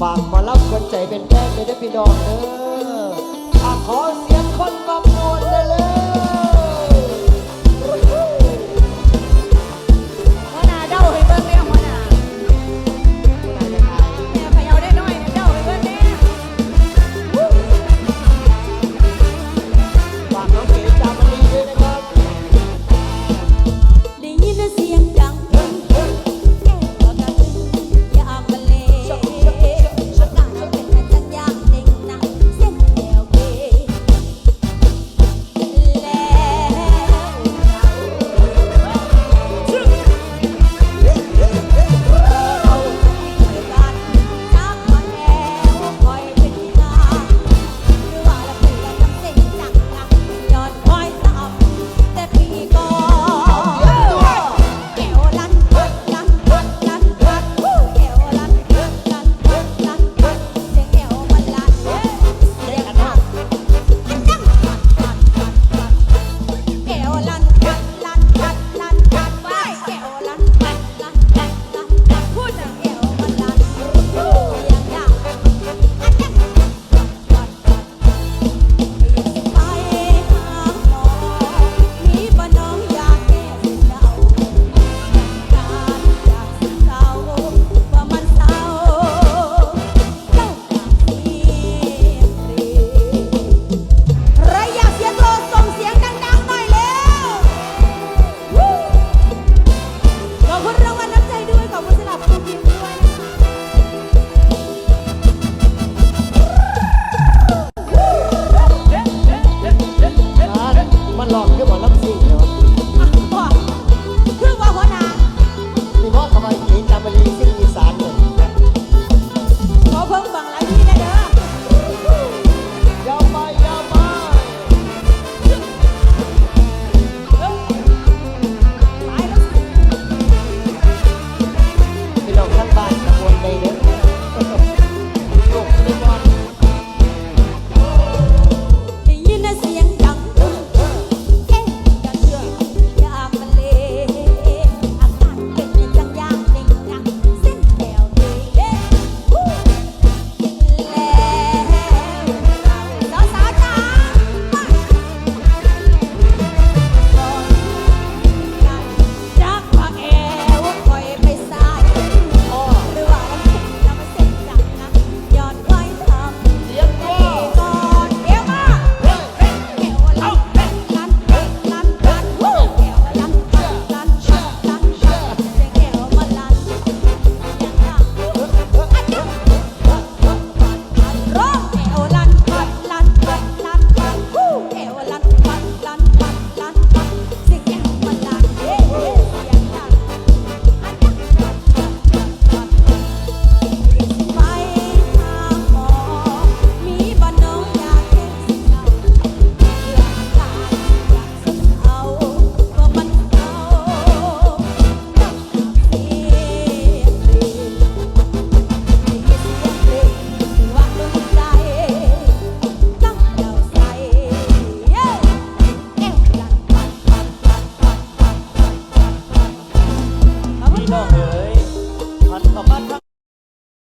ฝากมารับคนใจเป็นแฟนเลยเด้พี่น้องเด้อะขอเสียงคนมามวนได้เลย ลองก็บอกแล้ว